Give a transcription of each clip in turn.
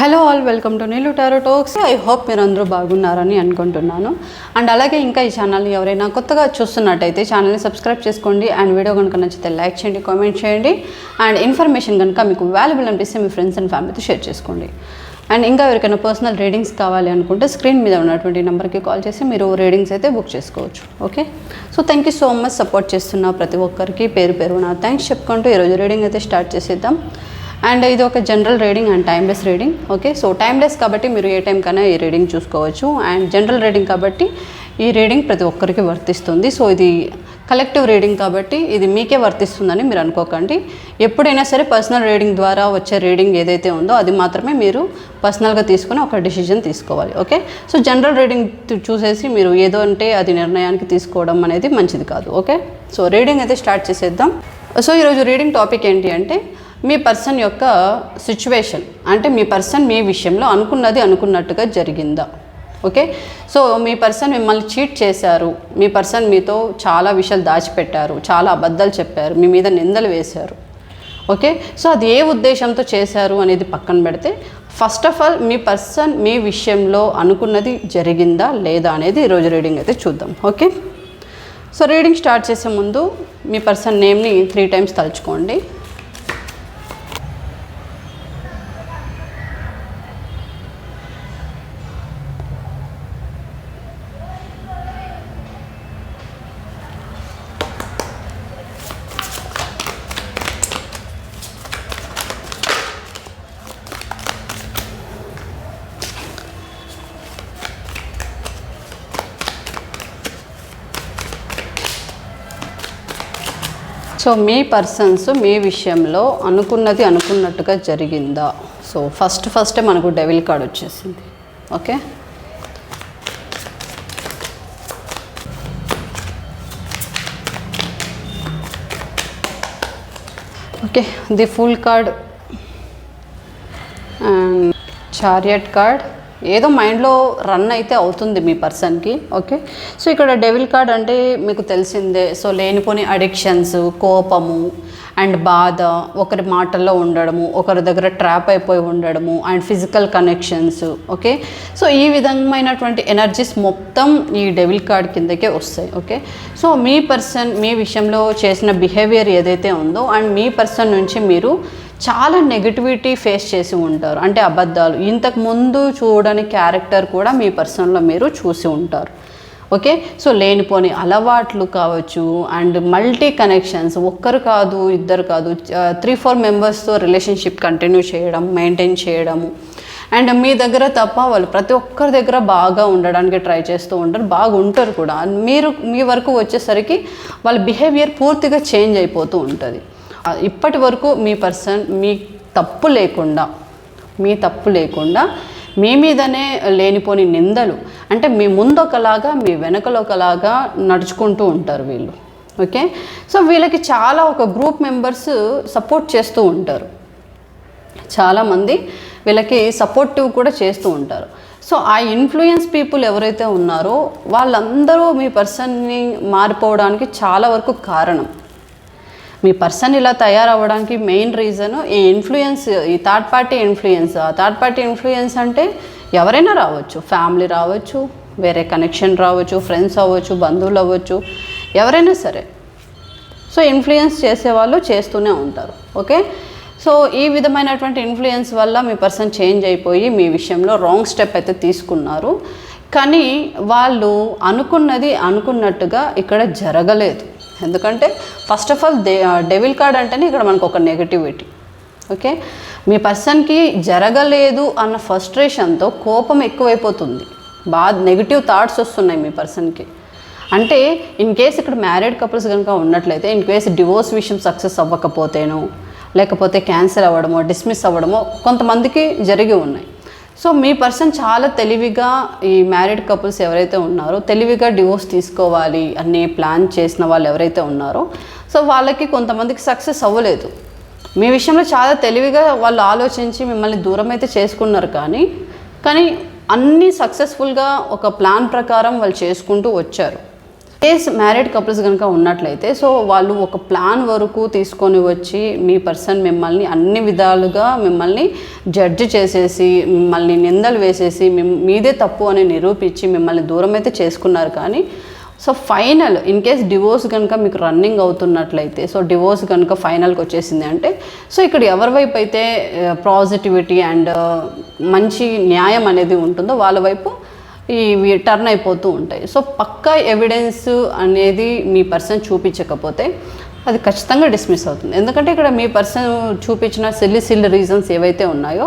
Hello all welcome to నీళ్ళు tarot talks. I hope మీరు అందరూ బాగున్నారని అనుకుంటున్నాను. అండ్ అలాగే ఇంకా ఈ ఛానల్ని ఎవరైనా కొత్తగా చూస్తున్నట్టయితే ఛానల్ని సబ్స్క్రైబ్ చేసుకోండి. అండ్ వీడియో కనుక నచ్చితే లైక్ చేయండి కామెంట్ చేయండి. అండ్ ఇన్ఫర్మేషన్ కనుక మీకు వాల్యుబుల్ అనిపిస్తే మీ ఫ్రెండ్స్ అండ్ ఫ్యామిలీతో షేర్ చేసుకోండి. అండ్ ఇంకా ఎవరికైనా పర్సనల్ రీడింగ్స్ కావాలి అనుకుంటే స్క్రీన్ మీద ఉన్నటువంటి నెంబర్కి కాల్ చేసి మీరు రీడింగ్స్ అయితే బుక్ చేసుకోవచ్చు. Okay so thank you so much support చేస్తున్న ప్రతి ఒక్కరికి పేరు పేరు నా థ్యాంక్స్ చెప్పుకుంటూ ఈరోజు రీడింగ్ అయితే స్టార్ట్ చేసేద్దాం. అండ్ ఇది ఒక general reading and timeless reading okay? So timeless కాబట్టి మీరు ఏ టైం కన్నా ఈ రీడింగ్ చూసుకోవచ్చు. అండ్ జనరల్ రీడింగ్ కాబట్టి ఈ రీడింగ్ ప్రతి ఒక్కరికి వర్తిస్తుంది. సో ఇది కలెక్టివ్ రీడింగ్ కాబట్టి ఇది మీకే వర్తిస్తుందని మీరు అనుకోకండి. ఎప్పుడైనా సరే పర్సనల్ రీడింగ్ ద్వారా వచ్చే రీడింగ్ ఏదైతే ఉందో అది మాత్రమే మీరు పర్సనల్గా తీసుకుని ఒక డిసిజన్ తీసుకోవాలి ఓకే? సో జనరల్ రీడింగ్ చూసేసి మీరు ఏదో అంటే అది నిర్ణయానికి తీసుకోవడం అనేది మంచిది కాదు ఓకే? సో రీడింగ్ అయితే స్టార్ట్ చేసేద్దాం. సో ఈరోజు రీడింగ్ టాపిక్ ఏంటి అంటే మీ పర్సన్ యొక్క సిచ్యువేషన్ అంటే మీ పర్సన్ మీ విషయంలో అనుకున్నది అనుకున్నట్టుగా జరిగిందా? ఓకే? సో మీ పర్సన్ మిమ్మల్ని చీట్ చేశారు మీ పర్సన్ మీతో చాలా విషయాలు దాచిపెట్టారు చాలా అబద్ధాలు చెప్పారు మీ మీద నిందలు వేశారు. ఓకే? సో అది ఏ ఉద్దేశంతో చేశారు అనేది పక్కన పెడితే ఫస్ట్ ఆఫ్ ఆల్ మీ పర్సన్ మీ విషయంలో అనుకున్నది జరిగిందా లేదా అనేది ఈరోజు రీడింగ్ అయితే చూద్దాం. ఓకే? సో రీడింగ్ స్టార్ట్ చేసే ముందు మీ పర్సన్ నేమ్ని త్రీ టైమ్స్ తలుచుకోండి. సో మీ పర్సన్స్ మీ విషయంలో అనుకున్నది అనుకున్నట్టుగా జరిగిందా? సో ఫస్ట్ ఫస్టే మనకు డెవిల్ కార్డ్ వచ్చేసింది. Okay okay the fool card and chariot card ఏదో మైండ్లో రన్ అయితే అవుతుంది మీ పర్సన్కి ఓకే సో ఇక్కడ డెవిల్ కార్డ్ అంటే మీకు తెలిసిందే. సో లేనిపోని అడిక్షన్స్ కోపము అండ్ బాధ ఒకరి మాటల్లో ఉండడము ఒకరి దగ్గర ట్రాప్ అయిపోయి ఉండడము and physical connections okay so ఈ విధమైనటువంటి ఎనర్జీస్ మొత్తం ఈ డెవిల్ కార్డ్ కిందకే వస్తాయి ఓకే సో మీ పర్సన్ మీ విషయంలో చేసిన బిహేవియర్ ఏదైతే ఉందో అండ్ మీ పర్సన్ నుంచి మీరు చాలా నెగిటివిటీ ఫేస్ చేసి ఉంటారు. అంటే అబద్ధాలు. ఇంతకు ముందు చూడని క్యారెక్టర్ కూడా మీ పర్సన్లో మీరు చూసి ఉంటారు. ఓకే సో లేనిపోని అలవాట్లు కావచ్చు అండ్ మల్టీ కనెక్షన్స్ ఒక్కరు కాదు ఇద్దరు కాదు. త్రీ ఫోర్ మెంబర్స్తో రిలేషన్షిప్ కంటిన్యూ చేయడం మెయింటైన్ చేయడము. అండ్ మీ దగ్గర తప్ప వాళ్ళు ప్రతి ఒక్కరి దగ్గర బాగా ఉండడానికి ట్రై చేస్తూ ఉంటారు. బాగా ఉంటారు కూడా. మీరు మీ వరకు వచ్చేసరికి వాళ్ళ బిహేవియర్ పూర్తిగా చేంజ్ అయిపోతూ ఉంటుంది. ఇప్పటి వరకు మీ పర్సన్ మీ తప్పు లేకుండా మీ తప్పు లేకుండా మీ మీదనే లేనిపోని నిందలు అంటే మీ ముందు ఒకలాగా మీ వెనకలో ఒకలాగా నడుచుకుంటూ ఉంటారు వీళ్ళు. ఓకే? సో వీళ్ళకి చాలా ఒక గ్రూప్ మెంబర్స్ సపోర్ట్ చేస్తూ ఉంటారు. చాలామంది వీళ్ళకి సపోర్టివ్ కూడా చేస్తూ ఉంటారు. సో ఆ ఇన్ఫ్లుయెన్స్ పీపుల్ ఎవరైతే ఉన్నారో వాళ్ళందరూ మీ పర్సన్ని మారిపోవడానికి చాలా వరకు కారణం. మీ పర్సన్ ఇలా తయారవ్వడానికి మెయిన్ రీజన్ ఈ ఇన్ఫ్లుయెన్స్ ఈ థర్డ్ పార్టీ ఇన్ఫ్లుయెన్స్. ఆ థర్డ్ పార్టీ ఇన్ఫ్లుయెన్స్ అంటే ఎవరైనా రావచ్చు. ఫ్యామిలీ రావచ్చు వేరే కనెక్షన్ రావచ్చు ఫ్రెండ్స్ అవ్వచ్చు బంధువులు అవ్వచ్చు ఎవరైనా సరే. సో ఇన్ఫ్లుయెన్స్ చేసేవాళ్ళు చేస్తూనే ఉంటారు. ఓకే? సో ఈ విధమైనటువంటి ఇన్ఫ్లుయెన్స్ వల్ల మీ పర్సన్ చేంజ్ అయిపోయి మీ విషయంలో రాంగ్ స్టెప్ అయితే తీసుకున్నారు. కానీ వాళ్ళు అనుకున్నది అనుకున్నట్టుగా ఇక్కడ జరగలేదు. ఎందుకంటే first of all the devil card అంటేనే ఇక్కడ మనకు ఒక నెగటివిటీ ఓకే మీ పర్సన్కి జరగలేదు అన్న ఫస్ట్రేషన్తో కోపం ఎక్కువైపోతుంది. బాగా నెగిటివ్ థాట్స్ వస్తున్నాయి మీ పర్సన్కి. అంటే ఇన్ కేస్ ఇక్కడ మ్యారీడ్ కపుల్స్ కనుక ఉన్నట్లయితే ఇన్ కేస్ డివోర్స్ విషయం సక్సెస్ అవ్వకపోతేనో లేకపోతే క్యాన్సర్ అవ్వడమో డిస్మిస్ అవ్వడమో కొంతమందికి జరిగి ఉన్నాయి. సో మీ పర్సన్ చాలా తెలివిగా ఈ మ్యారీడ్ కపుల్స్ ఎవరైతే ఉన్నారో తెలివిగా డివోర్స్ తీసుకోవాలి అనే ప్లాన్ చేసిన వాళ్ళు ఎవరైతే ఉన్నారో సో వాళ్ళకి కొంతమందికి సక్సెస్ అవ్వలేదు. మీ విషయంలో చాలా తెలివిగా వాళ్ళు ఆలోచించి మిమ్మల్ని దూరం అయితే చేసుకున్నారు కానీ కానీ అన్నీ సక్సెస్ఫుల్గా ఒక ప్లాన్ ప్రకారం వాళ్ళు చేసుకుంటూ వచ్చారు. కేస్ మ్యారీడ్ కపుల్స్ కనుక ఉన్నట్లయితే సో వాళ్ళు ఒక ప్లాన్ వరకు తీసుకొని వచ్చి మీ పర్సన్ మిమ్మల్ని అన్ని విధాలుగా మిమ్మల్ని జడ్జ్ చేసేసి మిమ్మల్ని నిందలు వేసేసి మిమ్- మీదే తప్పు అని నిరూపించి మిమ్మల్ని దూరం అయితే చేసుకున్నారు కానీ so final in case divorce కనుక మీకు రన్నింగ్ అవుతున్నట్లయితే సో డివోర్స్ కనుక ఫైనల్కి వచ్చేసింది అంటే సో ఇక్కడ ఎవరి వైపు అయితే uh, పాజిటివిటీ అండ్ uh, మంచి న్యాయం అనేది ఉంటుందో వాళ్ళ వైపు ఇవి టర్న్ అయిపోతూ ఉంటాయి. సో పక్కా ఎవిడెన్స్ అనేది మీ పర్సన్ చూపించకపోతే అది ఖచ్చితంగా డిస్మిస్ అవుతుంది. ఎందుకంటే ఇక్కడ మీ పర్సన్ చూపించిన సిల్లి సిల్లి రీజన్స్ ఏవైతే ఉన్నాయో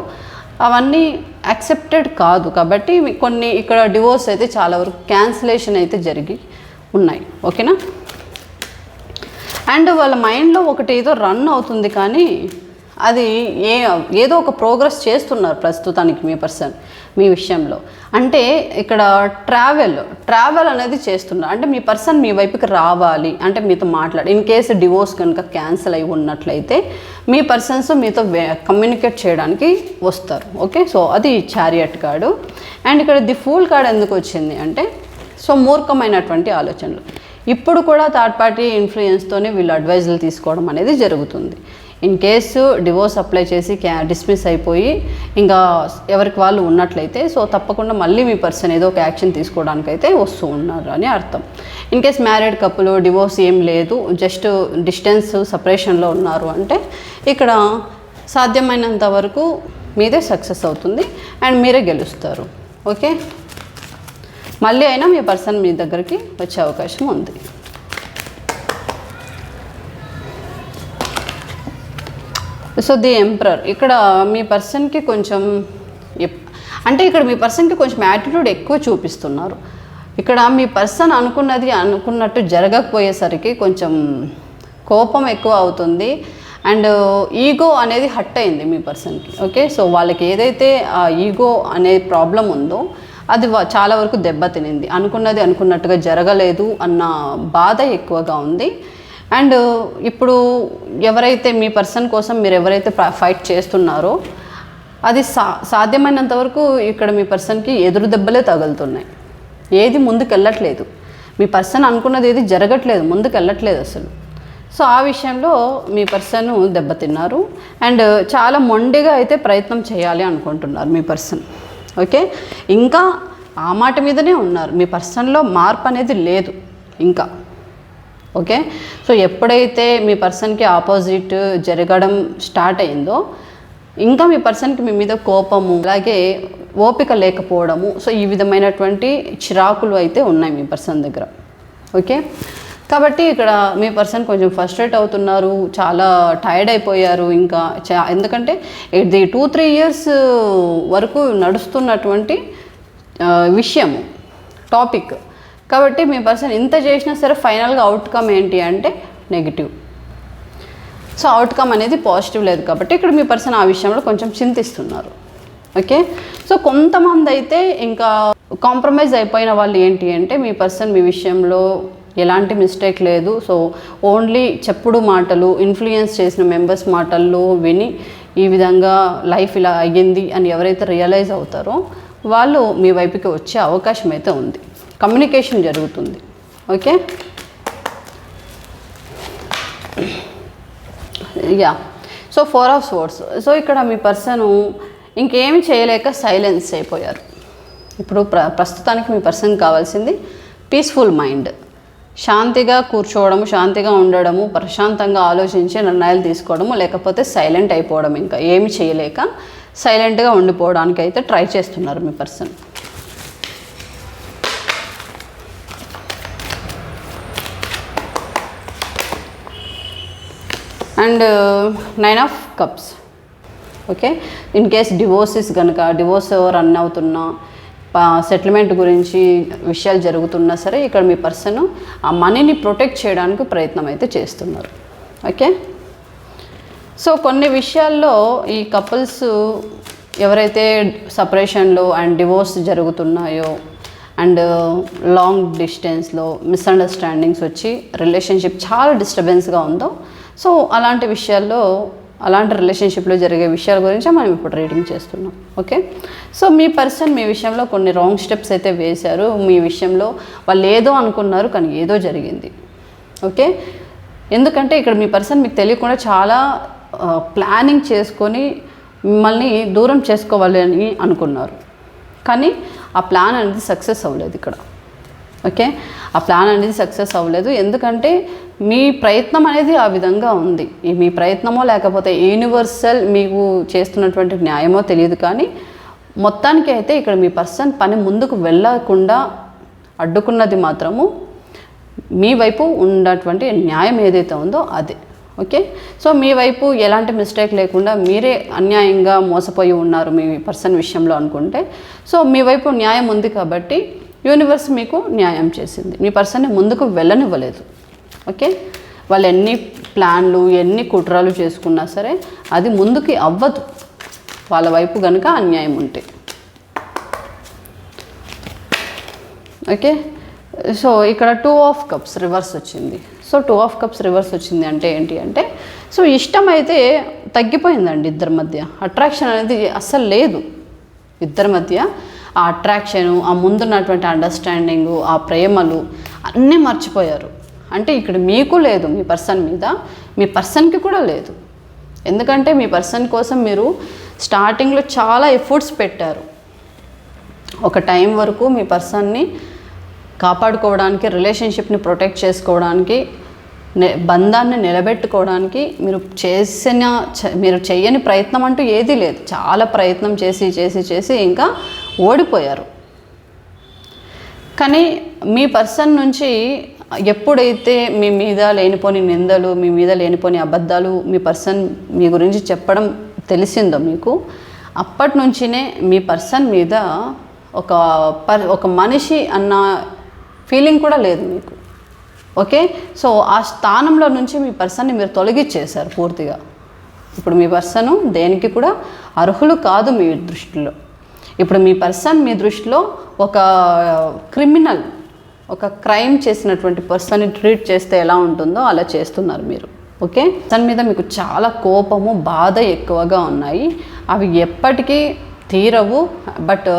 అవన్నీ యాక్సెప్టెడ్ కాదు. కాబట్టి కొన్ని ఇక్కడ డివోర్స్ అయితే చాలా వరకు క్యాన్సిలేషన్ అయితే జరిగి ఉన్నాయి. ఓకేనా అండ్ వాళ్ళ మైండ్లో ఒకటి ఏదో రన్ అవుతుంది కానీ అది ఏ ఏదో ఒక ప్రోగ్రెస్ చేస్తున్నారు ప్రస్తుతానికి మీ పర్సన్ మీ విషయంలో? అంటే ఇక్కడ ట్రావెల్ ట్రావెల్ అనేది చేస్తున్నారు అంటే మీ పర్సన్ మీ వైపుకి రావాలి అంటే మీతో మాట్లాడి ఇన్ కేసు డివోర్స్ కనుక క్యాన్సిల్ అయి ఉన్నట్లయితే మీ పర్సన్స్ మీతో కమ్యూనికేట్ చేయడానికి వస్తారు. ఓకే సో అది చారియట్ కార్డు అండ్ ఇక్కడ ది ఫూల్ కార్డ్ ఎందుకు వచ్చింది అంటే సో మూర్ఖమైనటువంటి ఆలోచనలు. ఇప్పుడు కూడా థర్డ్ పార్టీ ఇన్ఫ్లుయెన్స్తోనే వీళ్ళు అడ్వైజులు తీసుకోవడం అనేది జరుగుతుంది. ఇన్ కేసు డివోర్స్ అప్లై చేసి క్యా డిస్మిస్ అయిపోయి ఇంకా ఎవరికి వాళ్ళు ఉన్నట్లయితే సో తప్పకుండా మళ్ళీ మీ పర్సన్ ఏదో ఒక యాక్షన్ తీసుకోవడానికి అయితే వస్తూ ఉన్నారు అని అర్థం. ఇన్ కేస్ మ్యారీడ్ కప్పులు డివోర్స్ ఏం లేదు జస్ట్ డిస్టెన్స్ సపరేషన్లో ఉన్నారు అంటే ఇక్కడ సాధ్యమైనంత వరకు మీదే సక్సెస్ అవుతుంది అండ్ మీరే గెలుస్తారు. ఓకే? మళ్ళీ అయినా మీ పర్సన్ మీ దగ్గరికి వచ్చే అవకాశం ఉంది. సో ది ఎంప్రర్ ఇక్కడ మీ పర్సన్కి కొంచెం ఎప్- అంటే ఇక్కడ మీ పర్సన్కి కొంచెం యాటిట్యూడ్ ఎక్కువ చూపిస్తున్నారు. ఇక్కడ మీ పర్సన్ అనుకున్నది అనుకున్నట్టు జరగకపోయేసరికి కొంచెం కోపం ఎక్కువ అవుతుంది. అండ్ ఈగో అనేది హట్ అయింది మీ పర్సన్కి ఓకే సో వాళ్ళకి ఏదైతే ఆ ఈగో అనే ప్రాబ్లం ఉందో అది చాలా వరకు దెబ్బతినింది. అనుకున్నది అనుకున్నట్టుగా జరగలేదు అన్న బాధ ఎక్కువగా ఉంది. అండ్ ఇప్పుడు ఎవరైతే మీ పర్సన్ కోసం మీరు ఎవరైతే ఫైట్ చేస్తున్నారో అది సా సాధ్యమైనంత వరకు ఇక్కడ మీ పర్సన్కి ఎదురు దెబ్బలే తగులుతున్నాయి. ఏది ముందుకు వెళ్ళట్లేదు మీ పర్సన్ అనుకున్నది ఏది జరగట్లేదు ముందుకు వెళ్ళట్లేదు అసలు. సో ఆ విషయంలో మీ పర్సన్ దెబ్బతిన్నారు. అండ్ చాలా మొండిగా అయితే ప్రయత్నం చేయాలి అనుకుంటున్నారు మీ పర్సన్. ఓకే? ఇంకా ఆ మాట మీదనే ఉన్నారు. మీ పర్సన్లో మార్పు అనేది లేదు. ఇంకా ఓకే? సో ఎప్పుడైతే మీ పర్సన్కి ఆపోజిట్ జరగడం స్టార్ట్ అయిందో ఇంకా మీ పర్సన్కి మీ మీద కోపము అలాగే ఓపిక లేకపోవడము సో ఈ విధమైనటువంటి చిరాకులు అయితే ఉన్నాయి మీ పర్సన్ దగ్గర. ఓకే? కాబట్టి ఇక్కడ మీ పర్సన్ కొంచెం ఫస్ట్రేట్ అవుతున్నారు చాలా టైర్డ్ అయిపోయారు ఇంకా. చా ఎందుకంటే ఇది టూ త్రీ ఇయర్స్ వరకు నడుస్తున్నటువంటి విషయము టాపిక్. కాబట్టి మీ పర్సన్ ఇంత చేసినా సరే ఫైనల్గా అవుట్కమ్ ఏంటి అంటే నెగిటివ్ సో అవుట్కమ్ అనేది పాజిటివ్ లేదు కాబట్టి ఇక్కడ మీ పర్సన్ ఆ విషయంలో కొంచెం చింతిస్తున్నారు. ఓకే? సో కొంతమంది అయితే ఇంకా కాంప్రమైజ్ అయిపోయిన వాళ్ళు ఏంటి అంటే మీ పర్సన్ మీ విషయంలో ఎలాంటి మిస్టేక్ లేదు. సో ఓన్లీ చెప్పుడు మాటలు ఇన్ఫ్లుయెన్స్ చేసిన మెంబర్స్ మాటల్లో విని ఈ విధంగా లైఫ్ ఇలా అయ్యింది అని ఎవరైతే రియలైజ్ అవుతారో వాళ్ళు మీ వైపుకి వచ్చే అవకాశం అయితే ఉంది. కమ్యూనికేషన్ జరుగుతుంది. Okay? Yeah so four of swords so ఇక్కడ మీ పర్సన్ ఇంకేమి చేయలేక సైలెన్స్ అయిపోయారు. ఇప్పుడు ప్ర ప్రస్తుతానికి మీ పర్సన్ కావాల్సింది పీస్ఫుల్ మైండ్ శాంతిగా కూర్చోవడము శాంతిగా ఉండడము ప్రశాంతంగా ఆలోచించి నిర్ణయాలు తీసుకోవడము లేకపోతే సైలెంట్ అయిపోవడం ఇంకా. ఏమి చేయలేక సైలెంట్గా ఉండిపోవడానికి అయితే ట్రై చేస్తున్నారు మీ person and nine of cups. Okay? In case divorces కనుక డివోర్స్ రన్ అవుతున్నా సెటిల్మెంట్ గురించి విషయాలు జరుగుతున్నా సరే ఇక్కడ మీ పర్సన్ ఆ మనీని ప్రొటెక్ట్ చేయడానికి ప్రయత్నం అయితే చేస్తున్నారు. ఓకే? సో కొన్ని విషయాల్లో ఈ కపుల్స్ ఎవరైతే సపరేషన్లో అండ్ డివోర్స్ జరుగుతున్నాయో అండ్ లాంగ్ డిస్టెన్స్లో మిస్అండర్స్టాండింగ్స్ వచ్చి రిలేషన్షిప్ చాలా డిస్టర్బెన్స్గా ఉందో సో అలాంటి విషయాల్లో అలాంటి రిలేషన్షిప్లో జరిగే విషయాల గురించి మనం ఇప్పుడు రీడింగ్ చేస్తున్నాం. ఓకే సో మీ పర్సన్ మీ విషయంలో కొన్ని రాంగ్ స్టెప్స్ అయితే వేశారు. మీ విషయంలో వాళ్ళు ఏదో అనుకున్నారు కానీ ఏదో జరిగింది. ఓకే ఎందుకంటే ఇక్కడ మీ పర్సన్ మీకు తెలియకుండా చాలా ప్లానింగ్ చేసుకొని మిమ్మల్ని దూరం చేసుకోవాలి అని అనుకున్నారు. కానీ ఆ ప్లాన్ అనేది సక్సెస్ అవ్వలేదు ఇక్కడ. ఓకే? ఆ ప్లాన్ అనేది సక్సెస్ అవ్వలేదు. ఎందుకంటే మీ ప్రయత్నం అనేది ఆ విధంగా ఉంది. ఈ మీ ప్రయత్నమో లేకపోతే యూనివర్సల్ మీకు చేస్తున్నటువంటి న్యాయమో తెలియదు కానీ మొత్తానికి అయితే ఇక్కడ మీ పర్సన్ పని ముందుకు వెళ్ళకుండా అడ్డుకున్నది మాత్రము మీ వైపు ఉన్నటువంటి న్యాయం ఏదైతే ఉందో అదే. ఓకే? సో మీ వైపు ఎలాంటి మిస్టేక్ లేకుండా మీరే అన్యాయంగా మోసపోయి ఉన్నారు మీ పర్సన్ విషయంలో అనుకుంటే. సో మీ వైపు న్యాయం ఉంది కాబట్టి యూనివర్స్ మీకు న్యాయం చేసింది. మీ పర్సన్ని ముందుకు వెళ్ళనివ్వలేదు. ఓకే? వాళ్ళు ఎన్ని ప్లాన్లు ఎన్ని కుట్రలు చేసుకున్నా సరే అది ముందుకి అవ్వదు. వాళ్ళ వైపు కనుక అన్యాయం ఉంటే. ఓకే? సో ఇక్కడ టూ ఆఫ్ కప్స్ రివర్స్ వచ్చింది. So two of cups reverse వచ్చింది అంటే ఏంటి అంటే సో ఇష్టం అయితే తగ్గిపోయిందండి ఇద్దరి మధ్య. అట్రాక్షన్ అనేది అస్సలు లేదు. ఇద్దరి మధ్య ఆ అట్రాక్షను ఆ ముందున్నటువంటి అండర్స్టాండింగు ఆ ప్రేమలు అన్నీ మర్చిపోయారు. అంటే ఇక్కడ మీకు లేదు మీ పర్సన్ మీద మీ పర్సన్కి కూడా లేదు. ఎందుకంటే మీ పర్సన్ కోసం మీరు స్టార్టింగ్లో చాలా ఎఫర్ట్స్ పెట్టారు. ఒక టైం వరకు మీ పర్సన్ని కాపాడుకోవడానికి రిలేషన్షిప్ని ప్రొటెక్ట్ చేసుకోవడానికి బంధాన్ని నిలబెట్టుకోవడానికి మీరు చేసిన మీరు చేయని ప్రయత్నం అంటూ ఏదీ లేదు. చాలా ప్రయత్నం చేసి చేసి చేసి ఇంకా ఓడిపోయారు. కానీ మీ పర్సన్ నుంచి ఎప్పుడైతే మీ మీద లేనిపోని నిందలు మీ మీద లేనిపోని అబద్ధాలు మీ పర్సన్ మీ గురించి చెప్పడం తెలిసిందో మీకు అప్పటి నుంచినే మీ పర్సన్ మీద ఒక పర్ ఒక మనిషి అన్న ఫీలింగ్ కూడా లేదు మీకు. ఓకే? సో ఆ స్థానంలో నుంచి మీ పర్సన్ని మీరు తొలగించేశారు పూర్తిగా. ఇప్పుడు మీ పర్సన్ దేనికి కూడా అర్హులు కాదు మీ దృష్టిలో. ఇప్పుడు మీ పర్సన్ మీ దృష్టిలో ఒక క్రిమినల్ ఒక క్రైమ్ చేసినటువంటి పర్సన్ని ట్రీట్ చేస్తే ఎలా ఉంటుందో అలా చేస్తున్నారు మీరు. ఓకే? దాని మీద మీకు చాలా కోపము బాధ ఎక్కువగా ఉన్నాయి. అవి ఎప్పటికీ తీరవు బట్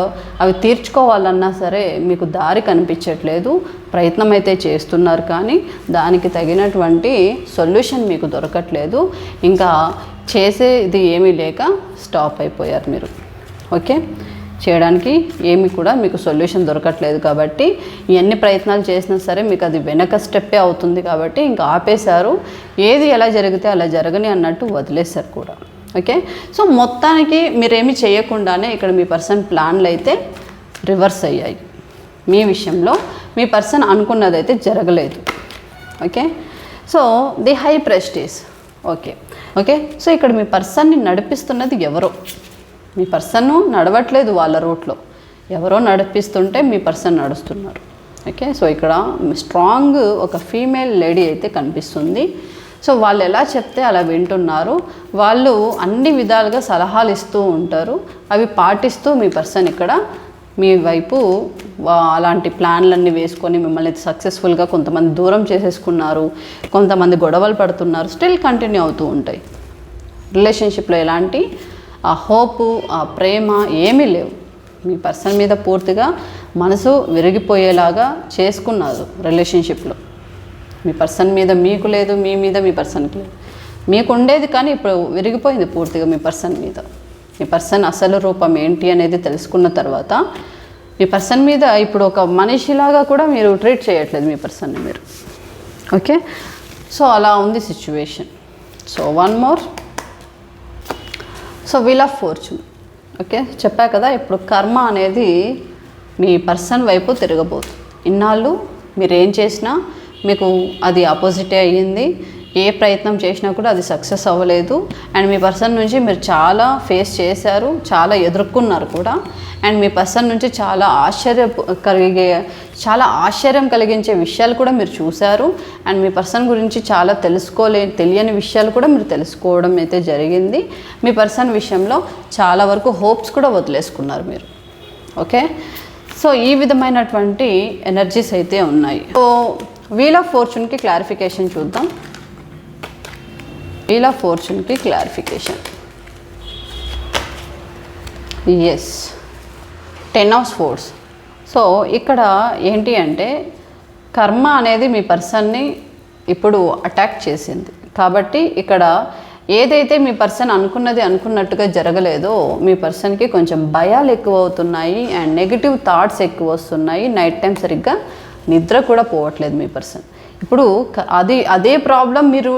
అవి తీర్చుకోవాలన్నా సరే మీకు దారి కనిపించట్లేదు. ప్రయత్నం అయితే చేస్తున్నారు కానీ దానికి తగినటువంటి సొల్యూషన్ మీకు దొరకట్లేదు. ఇంకా చేసేది ఏమీ లేక స్టాప్ అయిపోయారు మీరు. ఓకే? చేయడానికి ఏమి కూడా మీకు సొల్యూషన్ దొరకట్లేదు కాబట్టి ఎన్ని ప్రయత్నాలు చేసినా సరే మీకు అది వెనక స్టెప్పే అవుతుంది కాబట్టి ఇంకా ఆపేశారు. ఏది ఎలా జరిగితే అలా జరగని అన్నట్టు వదిలేశారు కూడా. ఓకే? సో మొత్తానికి మీరేమి చేయకుండానే ఇక్కడ మీ పర్సన్ ప్లాన్లు అయితే రివర్స్ అయ్యాయి. మీ విషయంలో మీ పర్సన్ అనుకున్నది అయితే జరగలేదు. Okay? So the high priestess okay. Okay? So ఇక్కడ మీ పర్సన్ని నడిపిస్తున్నది ఎవరో? మీ పర్సన్ నడవట్లేదు వాళ్ళ రూట్లో. ఎవరో నడిపిస్తుంటే మీ పర్సన్ నడుస్తున్నారు. ఓకే? సో ఇక్కడ స్ట్రాంగ్ ఒక ఫీమేల్ లేడీ అయితే కనిపిస్తుంది. సో వాళ్ళు ఎలా చెప్తే అలా వింటున్నారు. వాళ్ళు అన్ని విధాలుగా సలహాలు ఇస్తూ ఉంటారు. అవి పాటిస్తూ మీ పర్సన్ ఇక్కడ మీ వైపు అలాంటి ప్లాన్లన్నీ వేసుకొని మిమ్మల్ని సక్సెస్ఫుల్గా కొంతమంది దూరం చేసేసుకున్నారు. కొంతమంది గొడవలు పడుతున్నారు. స్టిల్ కంటిన్యూ అవుతూ ఉంటాయి. రిలేషన్షిప్లో ఎలాంటి ఆ హోపు ఆ ప్రేమ ఏమీ లేవు. మీ పర్సన్ మీద పూర్తిగా మనసు విరిగిపోయేలాగా చేసుకున్నారు రిలేషన్షిప్లో. మీ పర్సన్ మీద మీకు లేదు మీ మీద మీ పర్సన్కి లేదు. మీకు ఉండేది కానీ ఇప్పుడు విరిగిపోయింది పూర్తిగా మీ పర్సన్ మీద. మీ పర్సన్ అసలు రూపం ఏంటి అనేది తెలుసుకున్న తర్వాత మీ పర్సన్ మీద ఇప్పుడు ఒక మనిషిలాగా కూడా మీరు ట్రీట్ చేయట్లేదు మీ పర్సన్ని మీరు. ఓకే? సో అలా ఉంది situation. So one more. So wheel of fortune okay చెప్పా కదా ఇప్పుడు కర్మ అనేది మీ పర్సన్ వైపు తిరగబోతుంది ఇన్నాళ్ళు మీరు ఏం చేసినా మీకు అది ఆపోజిటే అయ్యింది. ఏ ప్రయత్నం చేసినా కూడా అది సక్సెస్ అవ్వలేదు. అండ్ మీ పర్సన్ నుంచి మీరు చాలా ఫేస్ చేశారు చాలా ఎదుర్కొన్నారు కూడా. అండ్ మీ పర్సన్ నుంచి చాలా ఆశ్చర్య కలిగే చాలా ఆశ్చర్యం కలిగించే విషయాలు కూడా మీరు చూశారు. అండ్ మీ పర్సన్ గురించి చాలా తెలుసుకోలే తెలియని విషయాలు కూడా మీరు తెలుసుకోవడం అయితే జరిగింది. మీ పర్సన్ విషయంలో చాలా వరకు హోప్స్ కూడా వదిలేసుకున్నారు మీరు. ఓకే? సో ఈ విధమైనటువంటి ఎనర్జీస్ అయితే ఉన్నాయి. సో వీల్ ఆఫ్ ఫార్చ్యూన్కి క్లారిఫికేషన్ చూద్దాం. ఇలా ఫార్చ్యూన్కి clarification yes ten of swords so ఇక్కడ ఏంటి అంటే కర్మ అనేది మీ పర్సన్ని ఇప్పుడు అటాక్ చేసింది. కాబట్టి ఇక్కడ ఏదైతే మీ పర్సన్ అనుకున్నది అనుకున్నట్టుగా జరగలేదో మీ పర్సన్కి కొంచెం భయాలు ఎక్కువ అవుతున్నాయి అండ్ నెగిటివ్ థాట్స్ ఎక్కువ వస్తున్నాయి నైట్ టైం సరిగ్గా నిద్ర కూడా పోవట్లేదు మీ పర్సన్. ఇప్పుడు అది అదే ప్రాబ్లం మీరు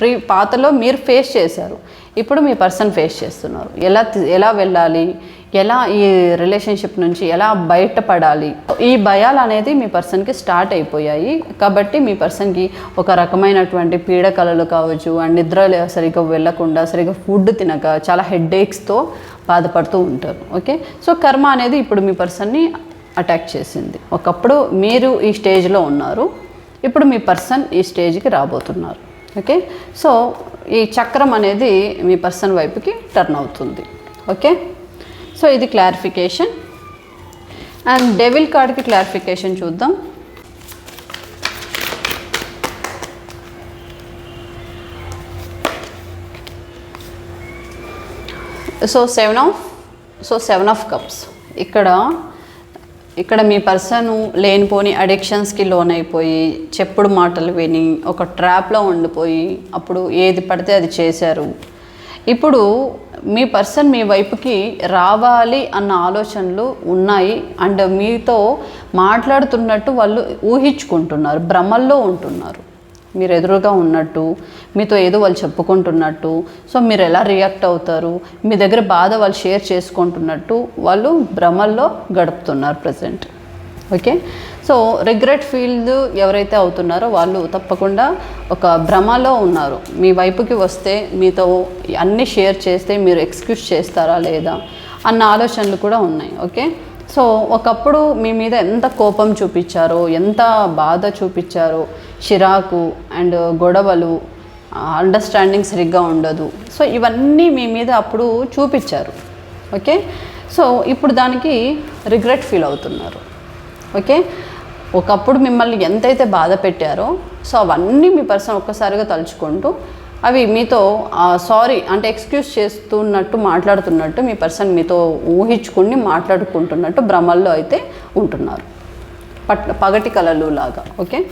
ప్రీ పాతలో మీరు ఫేస్ చేశారు. ఇప్పుడు మీ పర్సన్ ఫేస్ చేస్తున్నారు. ఎలా ఎలా వెళ్ళాలి? ఎలా ఈ రిలేషన్షిప్ నుంచి ఎలా బయటపడాలి? ఈ భయాలు అనేది మీ పర్సన్కి స్టార్ట్ అయిపోయాయి. కాబట్టి మీ పర్సన్కి ఒక రకమైనటువంటి పీడకలలు కావచ్చు అండ్ నిద్ర సరిగ్గా వెళ్ళకుండా సరిగ్గా ఫుడ్ తినక చాలా హెడ్ఏక్స్తో బాధపడుతూ ఉంటారు. ఓకే సో కర్మ అనేది ఇప్పుడు మీ పర్సన్ని అటాక్ చేసింది. ఒకప్పుడు మీరు ఈ స్టేజ్లో ఉన్నారు. ఇప్పుడు మీ పర్సన్ ఈ స్టేజ్కి రాబోతున్నారు. ఓకే సో ఈ చక్రం అనేది మీ పర్సన్ వైపుకి టర్న్ అవుతుంది. ఓకే సో ఇది క్లారిఫికేషన్ అండ్ డెవిల్ కార్డ్కి క్లారిఫికేషన్ చూద్దాం. So seven of so seven of cups ఇక్కడ ఇక్కడ మీ పర్సన్ లేనిపోని అడిక్షన్స్కి లోన్ అయిపోయి చెప్పుడు మాటలు విని ఒక ట్రాప్లో ఉండిపోయి అప్పుడు ఏది పడితే అది చేశారు. ఇప్పుడు మీ పర్సన్ మీ వైపుకి రావాలి అన్న ఆలోచనలు ఉన్నాయి. అండ్ మీతో మాట్లాడుతున్నట్టు వాళ్ళు ఊహించుకుంటున్నారు భ్రమల్లో ఉంటున్నారు. మీరు ఎదురుగా ఉన్నట్టు మీతో ఏదో వాళ్ళు చెప్పుకుంటున్నట్టు సో మీరు ఎలా రియాక్ట్ అవుతారు మీ దగ్గర బాధ వాళ్ళు షేర్ చేసుకుంటున్నట్టు వాళ్ళు భ్రమల్లో గడుపుతున్నారు present okay so regret feeled ఎవరైతే అవుతున్నారో వాళ్ళు తప్పకుండా ఒక భ్రమలో ఉన్నారు. మీ వైపుకి వస్తే మీతో అన్నీ షేర్ చేస్తే మీరు ఎక్స్క్యూజ్ చేస్తారా లేదా అన్న ఆలోచనలు కూడా ఉన్నాయి. ఓకే సో ఒకప్పుడు మీ మీద ఎంత కోపం చూపించారో ఎంత బాధ చూపించారో చిరాకు అండ్ గొడవలు అండర్స్టాండింగ్ సరిగ్గా ఉండదు. సో ఇవన్నీ మీ మీద అప్పుడు చూపించారు. ఓకే? సో ఇప్పుడు దానికి రిగ్రెట్ ఫీల్ అవుతున్నారు. ఓకే? ఒకప్పుడు మిమ్మల్ని ఎంతైతే బాధ పెట్టారో సో అవన్నీ మీ పర్సన్ ఒక్కసారిగా తలుచుకుంటూ అవి మీతో సారీ అంటే ఎక్స్క్యూజ్ చేస్తున్నట్టు మాట్లాడుతున్నట్టు మీ పర్సన్ మీతో ఊహించుకుని మాట్లాడుకుంటున్నట్టు భ్రమల్లో అయితే ఉంటున్నారు. పట్ పగటి కళలు లాగా. Okay?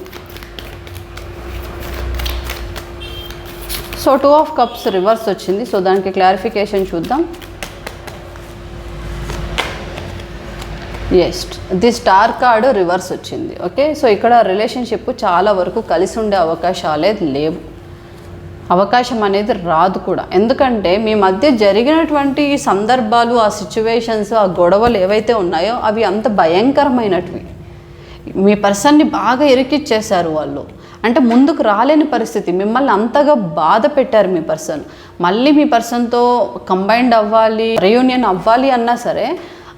So two of cups reverse వచ్చింది. సో దానికి క్లారిఫికేషన్ చూద్దాం. Yes the star card reverse వచ్చింది. ఓకే సో ఇక్కడ రిలేషన్షిప్ చాలా వరకు కలిసి ఉండే అవకాశాలే లేవు. అవకాశం అనేది రాదు కూడా. ఎందుకంటే మీ మధ్య జరిగినటువంటి సందర్భాలు ఆ సిచ్యువేషన్స్ ఆ గొడవలు ఏవైతే ఉన్నాయో అవి అంత భయంకరమైనటివి. మీ పర్సన్ని బాగా ఇరికిచ్చేశారు వాళ్ళు. అంటే ముందుకు రాలేని పరిస్థితి. మిమ్మల్ని అంతగా బాధ పెట్టారు మీ పర్సన్ మళ్ళీ మీ పర్సన్తో కంబైండ్ అవ్వాలి రియూనియన్ అవ్వాలి అన్నా సరే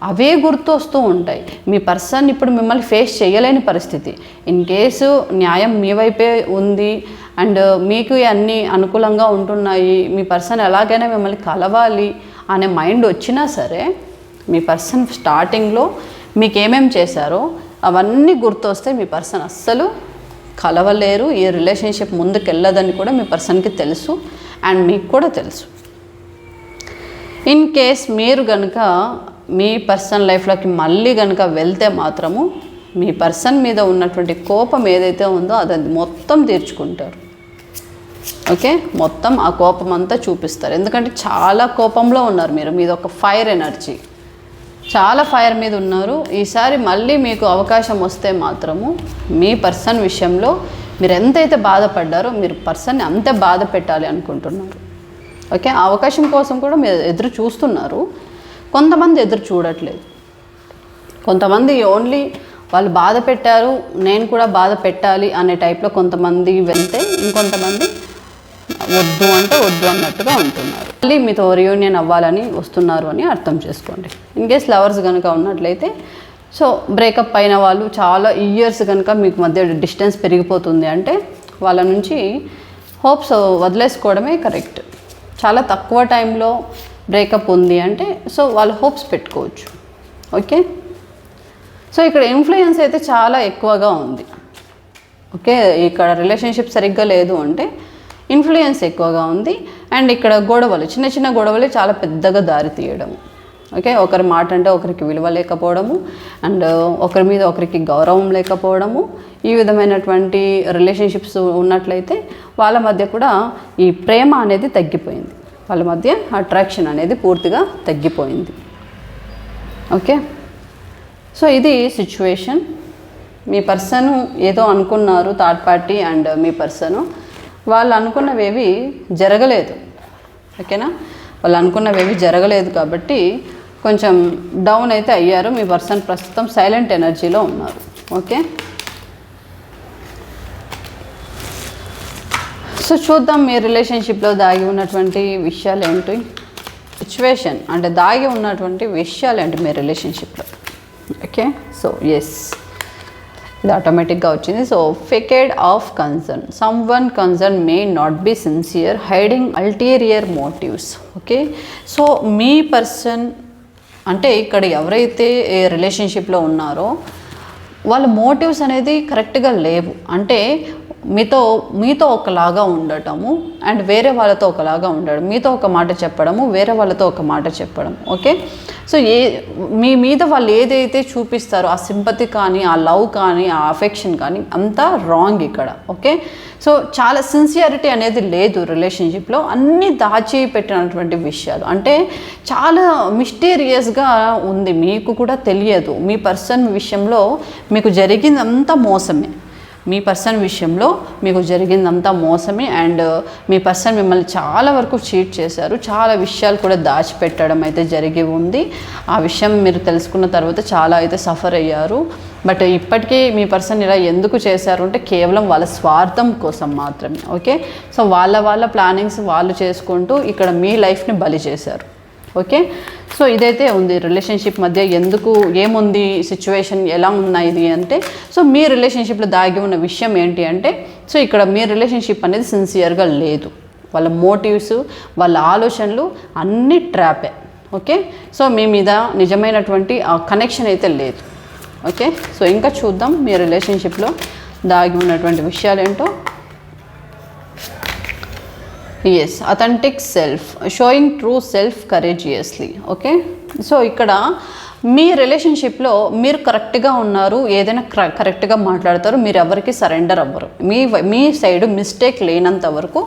అవే గుర్తు వస్తూ ఉంటాయి. మీ పర్సన్ ఇప్పుడు మిమ్మల్ని ఫేస్ చేయలేని పరిస్థితి. ఇన్ కేసు న్యాయం మీ వైపే ఉంది అండ్ మీకు అన్నీ అనుకూలంగా ఉంటున్నాయి మీ పర్సన్ ఎలాగైనా మిమ్మల్ని కలవాలి అనే మైండ్ వచ్చినా సరే మీ పర్సన్ స్టార్టింగ్లో మీకు ఏమేమి చేశారో అవన్నీ గుర్తొస్తే మీ పర్సన్ అస్సలు కలవలేరు ఈ రిలేషన్షిప్ ముందుకు వెళ్ళదని కూడా మీ పర్సన్కి తెలుసు అండ్ మీకు కూడా తెలుసు. ఇన్ కేస్ మీరు కనుక మీ పర్సన్ లైఫ్లోకి మళ్ళీ కనుక వెళ్తే మాత్రము మీ పర్సన్ మీద ఉన్నటువంటి కోపం ఏదైతే ఉందో అది మొత్తం తీర్చుకుంటారు. ఓకే మొత్తం ఆ కోపం అంతా చూపిస్తారు. ఎందుకంటే చాలా కోపంలో ఉన్నారు మీరు. మీద ఒక ఫైర్ ఎనర్జీ చాలా ఫైర్ మీద ఉన్నారు. ఈసారి మళ్ళీ మీకు అవకాశం వస్తే మాత్రము మీ పర్సన్ విషయంలో మీరు ఎంతైతే బాధపడ్డారో మీరు పర్సన్ని అంతే బాధ పెట్టాలి అనుకుంటున్నారు. ఓకే? ఆ అవకాశం కోసం కూడా మీరు ఎదురు చూస్తున్నారు. కొంతమంది ఎదురు చూడట్లేదు. కొంతమంది ఓన్లీ వాళ్ళు బాధ పెట్టారు నేను కూడా బాధ పెట్టాలి అనే టైప్లో కొంతమంది వెళ్తే ఇంకొంతమంది వద్దు అంటే వద్దు అన్నట్టుగా ఉంటున్నారు మళ్ళీ మీతో రియూనియన్ అవ్వాలని వస్తున్నారు అని అర్థం చేసుకోండి. ఇన్ కేస్ లవర్స్ కనుక ఉన్నట్లయితే సో బ్రేకప్ అయిన వాళ్ళు చాలా ఇయర్స్ కనుక మీకు మధ్య డిస్టెన్స్ పెరిగిపోతుంది అంటే వాళ్ళ నుంచి హోప్స్ వదిలేసుకోవడమే కరెక్ట్ చాలా తక్కువ టైంలో బ్రేకప్ ఉంది అంటే సో వాళ్ళు హోప్స్ పెట్టుకోవచ్చు. ఓకే సో ఇక్కడ ఇన్ఫ్లుయెన్స్ అయితే చాలా ఎక్కువగా ఉంది. ఓకే ఇక్కడ రిలేషన్షిప్ సరిగ్గా లేదు అంటే ఇన్ఫ్లుయెన్స్ ఎక్కువగా ఉంది. అండ్ ఇక్కడ గొడవలు చిన్న చిన్న గొడవలు చాలా పెద్దగా దారి తీయడము ఓకే? ఒకరి మాట అంటే ఒకరికి విలువ లేకపోవడము. అండ్ ఒకరి మీద ఒకరికి గౌరవం లేకపోవడము. ఈ విధమైనటువంటి రిలేషన్షిప్స్ ఉన్నట్లయితే వాళ్ళ మధ్య కూడా ఈ ప్రేమ అనేది తగ్గిపోయింది. వాళ్ళ మధ్య అట్రాక్షన్ అనేది పూర్తిగా తగ్గిపోయింది. ఓకే? సో ఇది సిచ్యువేషన్. మీ పర్సన్ ఏదో అనుకున్నారు థర్డ్ పార్టీ అండ్ మీ పర్సను. వాళ్ళు అనుకున్నవేవి జరగలేదు. ఓకేనా? వాళ్ళు అనుకున్నవేవి జరగలేదు కాబట్టి కొంచెం డౌన్ అయితే అయ్యారు. మీ పర్సన్ ప్రస్తుతం సైలెంట్ ఎనర్జీలో ఉన్నారు. ఓకే? సో చూద్దాం మీ రిలేషన్షిప్లో దాగి ఉన్నటువంటి విషయాలు ఏంటి సిచ్యువేషన్. అంటే దాగి ఉన్నటువంటి విషయాలు ఏంటి మీ రిలేషన్షిప్లో? ఓకే? సో ఎస్ ఇది ఆటోమేటిక్గా వచ్చింది. So faked of concern someone concern may not be sincere hiding ulterior motives okay so me person అంటే ఇక్కడ ఎవరైతే ఏ రిలేషన్షిప్లో ఉన్నారో వాళ్ళ మోటివ్స్ అనేది కరెక్ట్గా లేవు. అంటే మీతో మీతో ఒకలాగా ఉండటము అండ్ వేరే వాళ్ళతో ఒకలాగా ఉండడం. మీతో ఒక మాట చెప్పడము వేరే వాళ్ళతో ఒక మాట చెప్పడం ఓకే? సో ఏ మీ మీద వాళ్ళు ఏదైతే చూపిస్తారో ఆ సింపతి కానీ ఆ లవ్ కానీ ఆ అఫెక్షన్ కానీ అంతా రాంగ్ ఇక్కడ ఓకే? సో చాలా సిన్సియారిటీ అనేది లేదు రిలేషన్షిప్లో అన్నీ దాచి పెట్టినటువంటి విషయాలు. అంటే చాలా మిస్టీరియస్గా ఉంది. మీకు కూడా తెలియదు. మీ పర్సన్ విషయంలో మీకు జరిగిందంతా మోసమే. మీ పర్సన్ విషయంలో మీకు జరిగిందంతా మోసమే అండ్ uh, మీ పర్సన్ మిమ్మల్ని చాలా వరకు చీట్ చేశారు. చాలా విషయాలు కూడా దాచిపెట్టడం అయితే జరిగి ఉంది. ఆ విషయం మీరు తెలుసుకున్న తర్వాత చాలా అయితే సఫర్ అయ్యారు. బట్ ఇప్పటికీ మీ పర్సన్ ఇలా ఎందుకు చేశారు అంటే కేవలం వాళ్ళ స్వార్థం కోసం మాత్రమే ఓకే? సో వాళ్ళ వాళ్ళ ప్లానింగ్స్ వాళ్ళు చేసుకుంటూ ఇక్కడ మీ లైఫ్ని బలి చేశారు. ఓకే? సో ఇదైతే ఉంది రిలేషన్షిప్ మధ్య ఎందుకు ఏముంది సిచ్యువేషన్ ఎలా ఉన్నాయి అంటే సో మీ రిలేషన్షిప్లో దాగి ఉన్న విషయం ఏంటి అంటే సో ఇక్కడ మీ రిలేషన్షిప్ అనేది సిన్సియర్గా లేదు. వాళ్ళ మోటివ్స్ వాళ్ళ ఆలోచనలు అన్నీ ట్రాపే. ఓకే? సో మీ మీద నిజమైనటువంటి ఆ కనెక్షన్ అయితే లేదు. ఓకే? సో ఇంకా చూద్దాం మీ రిలేషన్షిప్లో దాగి ఉన్నటువంటి విషయాలు ఏంటో. Yes authentic self showing true self courageously okay so ఇక్కడ మీ రిలేషన్షిప్లో మీరు కరెక్ట్గా ఉన్నారు ఏదైనా కరెక్ట్గా మాట్లాడతారు మీరు ఎవరికి సరెండర్ అవ్వరు. మీ మీ సైడ్ మిస్టేక్ లేనంత వరకు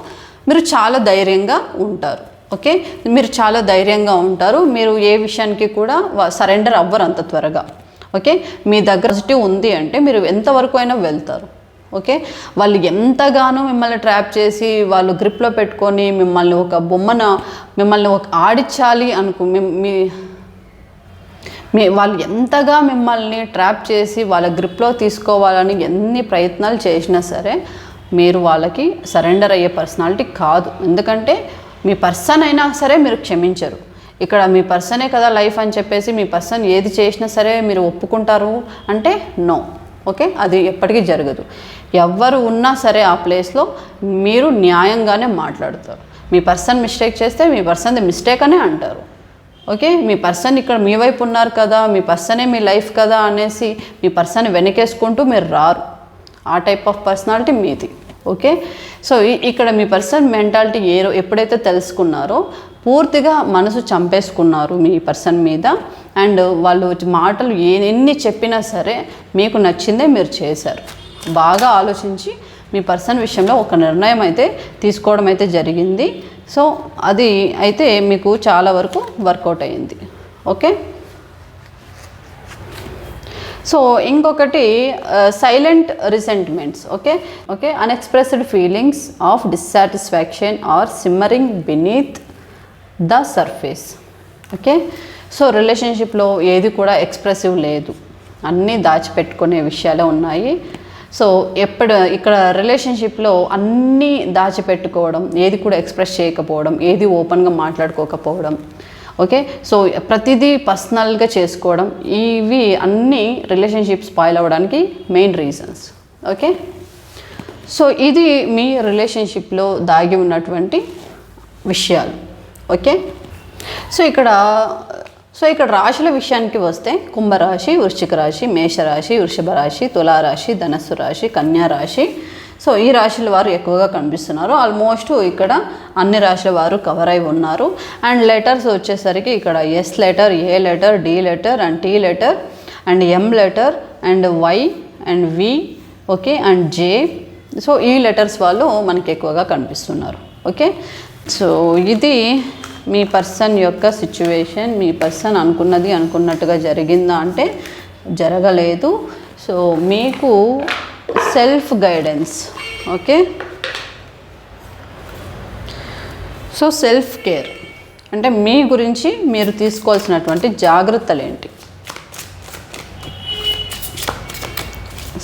మీరు చాలా ధైర్యంగా ఉంటారు ఓకే మీరు చాలా ధైర్యంగా ఉంటారు మీరు ఏ విషయానికి కూడా సరెండర్ అవ్వరు అంత త్వరగా ఓకే మీ దగ్గర పాజిటివ్ ఉంది అంటే మీరు ఎంతవరకు అయినా వెళ్తారు. ఓకే? వాళ్ళు ఎంతగానో మిమ్మల్ని ట్రాప్ చేసి వాళ్ళు గ్రిప్లో పెట్టుకొని మిమ్మల్ని ఒక బొమ్మన మిమ్మల్ని ఒక ఆడించాలి అనుకు మీ- మీ మీ వాళ్ళు ఎంతగా మిమ్మల్ని ట్రాప్ చేసి వాళ్ళ గ్రిప్లో తీసుకోవాలని ఎన్ని ప్రయత్నాలు చేసినా సరే మీరు వాళ్ళకి సరెండర్ అయ్యే పర్సనాలిటీ కాదు. ఎందుకంటే మీ పర్సన్ అయినా సరే మీరు క్షమించరు. ఇక్కడ మీ పర్సనే కదా లైఫ్ అని చెప్పేసి మీ పర్సన్ ఏది చేసినా సరే మీరు ఒప్పుకుంటారు అంటే నో. ఓకే? అది ఎప్పటికీ జరగదు. ఎవ్వరు ఉన్నా సరే ఆ ప్లేస్లో మీరు న్యాయంగానే మాట్లాడతారు. మీ పర్సన్ మిస్టేక్ చేస్తే మీ పర్సన్ది మిస్టేక్ అనే అంటారు. ఓకే? మీ పర్సన్ ఇక్కడ మీ వైపు ఉన్నారు కదా మీ పర్సనే మీ లైఫ్ కదా అనేసి మీ పర్సన్ వెనకేసుకుంటూ మీరు రారు. ఆ టైప్ ఆఫ్ పర్సనాలిటీ మీది. ఓకే? సో ఇక్కడ మీ పర్సన్ మెంటాలిటీ ఏ ఎప్పుడైతే తెలుసుకున్నారో పూర్తిగా మనసు చంపేసుకున్నారు మీ పర్సన్ మీద. అండ్ వాళ్ళు మాటలు ఏ ఎన్ని చెప్పినా సరే మీకు నచ్చిందే మీరు చేశారు. బాగా ఆలోచించి మీ పర్సన్ విషయంలో ఒక నిర్ణయం అయితే తీసుకోవడం అయితే జరిగింది. సో అది అయితే మీకు చాలా వరకు వర్కౌట్ అయ్యింది. ఓకే? సో ఇంకొకటి silent resentments okay? Okay? Unexpressed feelings of dissatisfaction or simmering beneath the surface okay? So రిలేషన్షిప్లో ఏది కూడా ఎక్స్ప్రెసివ్ లేదు. అన్నీ దాచిపెట్టుకునే విషయాలే ఉన్నాయి. సో ఎప్పుడు ఇక్కడ రిలేషన్షిప్లో అన్నీ దాచిపెట్టుకోవడం ఏది కూడా ఎక్స్ప్రెస్ చేయకపోవడం ఏది ఓపెన్గా మాట్లాడుకోకపోవడం ఓకే? సో ప్రతిదీ పర్సనల్గా చేసుకోవడం ఇవి అన్నీ రిలేషన్షిప్ స్పాయిల్ అవ్వడానికి మెయిన్ రీజన్స్ ఓకే? సో ఇది మీ రిలేషన్షిప్లో దాగి ఉన్నటువంటి విషయాలు ఓకే? సో ఇక్కడ సో ఇక్కడ రాశుల విషయానికి వస్తే కుంభరాశి వృశ్చిక రాశి మేషరాశి వృషభ రాశి తులారాశి ధనస్సు రాశి కన్యా రాశి. సో ఈ రాశుల వారు ఎక్కువగా కనిపిస్తున్నారు. ఆల్మోస్ట్ ఇక్కడ అన్ని రాశుల వారు కవర్ అయి ఉన్నారు. అండ్ లెటర్స్ వచ్చేసరికి ఇక్కడ S letter A letter D letter and T letter and M letter and Y and V okay and J so ఈ లెటర్స్ వాళ్ళు మనకి ఎక్కువగా కనిపిస్తున్నారు. ఓకే సో ఇది మీ పర్సన్ యొక్క సిచ్యువేషన్ మీ పర్సన్ అనుకున్నది అనుకున్నట్టుగా జరిగిందా అంటే జరగలేదు. సో మీకు self guidance okay? So self care అంటే మీ గురించి మీరు తీసుకోవాల్సినటువంటి జాగ్రత్తలు ఏంటి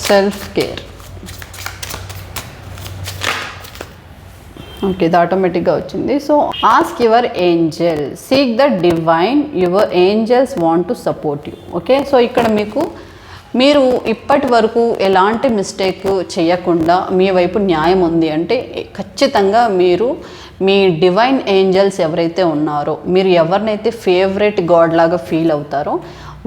సెల్ఫ్ కేర్. ఓకే ఇది ఆటోమేటిక్గా వచ్చింది. So ask your angel seek the divine your angels want to support you okay so ఇక్కడ మీకు మీరు ఇప్పటి వరకు ఎలాంటి మిస్టేక్ చేయకుండా మీ వైపు న్యాయం ఉంది అంటే ఖచ్చితంగా మీరు మీ డివైన్ ఏంజల్స్ ఎవరైతే ఉన్నారో మీరు ఎవరినైతే ఫేవరెట్ గాడ్ లాగా ఫీల్ అవుతారో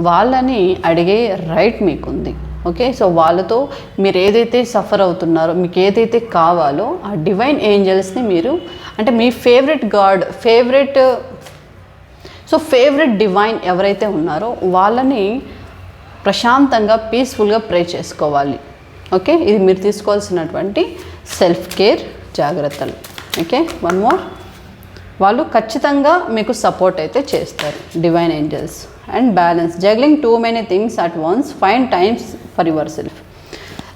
వాళ్ళని అడిగే రైట్ మీకుంది. ఓకే? సో వాళ్ళతో మీరు ఏదైతే సఫర్ అవుతున్నారో మీకు ఏదైతే కావాలో ఆ డివైన్ ఏంజల్స్ని మీరు అంటే మీ favourite god favourite so favourite divine ఎవరైతే ఉన్నారో వాళ్ళని ప్రశాంతంగా పీస్ఫుల్గా ప్రే చేసుకోవాలి. ఓకే? ఇది మీరు తీసుకోవాల్సినటువంటి సెల్ఫ్ కేర్ జాగ్రత్తలు. ఓకే? One more. వాళ్ళు ఖచ్చితంగా మీకు సపోర్ట్ అయితే చేస్తారు divine angels. And balance juggling too many things at once fine times for yourself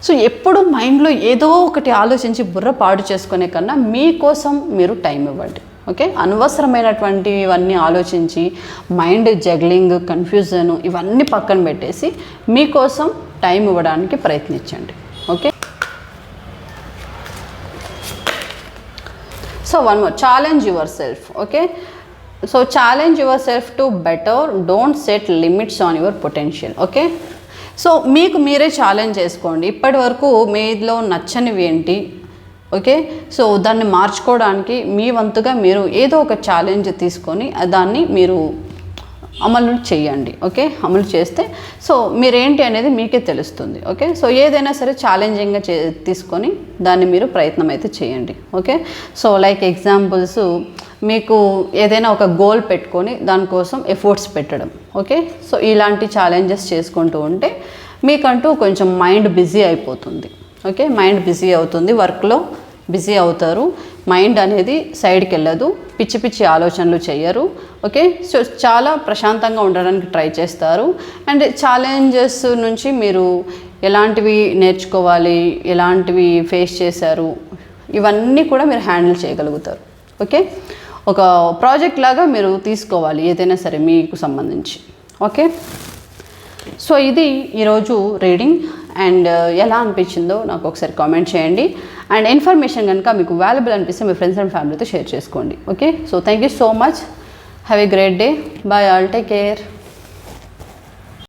so ఎప్పుడు మైండ్లో ఏదో ఒకటి ఆలోచించి బుర్ర పాడు చేసుకునే కన్నా మీకోసం మీరు టైం ఇవ్వండి. ఓకే అనవసరమైనటువంటివన్నీ ఆలోచించి మైండ్ జగ్లింగ్ కన్ఫ్యూజన్ ఇవన్నీ పక్కన పెట్టేసి మీకోసం టైం ఇవ్వడానికి ప్రయత్నించండి. Okay so one more challenge yourself okay so challenge yourself to better don't set limits on your potential okay so మీకు మీరే ఛాలెంజ్ చేసుకోండి. ఇప్పటి వరకు మీలో నచ్చనివి ఏంటి? ఓకే సో దాన్ని మార్చుకోవడానికి మీ వంతుగా మీరు ఏదో ఒక ఛాలెంజ్ తీసుకొని దాన్ని మీరు అమలు చేయండి ఓకే అమలు చేస్తే సో మీరేంటి అనేది మీకే తెలుస్తుంది ఓకే సో ఏదైనా సరే ఛాలెంజింగ్గా చే తీసుకొని దాన్ని మీరు ప్రయత్నం అయితే చేయండి ఓకే సో లైక్ ఎగ్జాంపుల్స్ మీకు ఏదైనా ఒక గోల్ పెట్టుకొని దానికోసం ఎఫర్ట్స్ పెట్టడం ఓకే సో ఇలాంటి ఛాలెంజెస్ చేసుకుంటూ ఉంటే మీకంటూ కొంచెం మైండ్ బిజీ అయిపోతుంది ఓకే మైండ్ బిజీ అవుతుంది వర్క్లో బిజీ అవుతారు. మైండ్ అనేది సైడ్కి వెళ్ళదు పిచ్చి పిచ్చి ఆలోచనలు చేయరు ఓకే సో చాలా ప్రశాంతంగా ఉండడానికి ట్రై చేస్తారు. అండ్ ఛాలెంజెస్ నుంచి మీరు ఎలాంటివి నేర్చుకోవాలి ఎలాంటివి ఫేస్ చేశారు ఇవన్నీ కూడా మీరు హ్యాండిల్ చేయగలుగుతారు ఓకే ఒక ప్రాజెక్ట్ లాగా మీరు తీసుకోవాలి ఏదైనా సరే మీకు సంబంధించి. ఓకే? సో ఇది ఈరోజు రీడింగ్. అండ్ uh, ఎలా అనిపించిందో నాకు ఒకసారి కామెంట్ చేయండి. అండ్ ఇన్ఫర్మేషన్ కనుక మీకు వాల్యుబుల్ అనిపిస్తే మీ ఫ్రెండ్స్ అండ్ ఫ్యామిలీతో షేర్ చేసుకోండి. Okay? So thank you so much have a great day bye all take care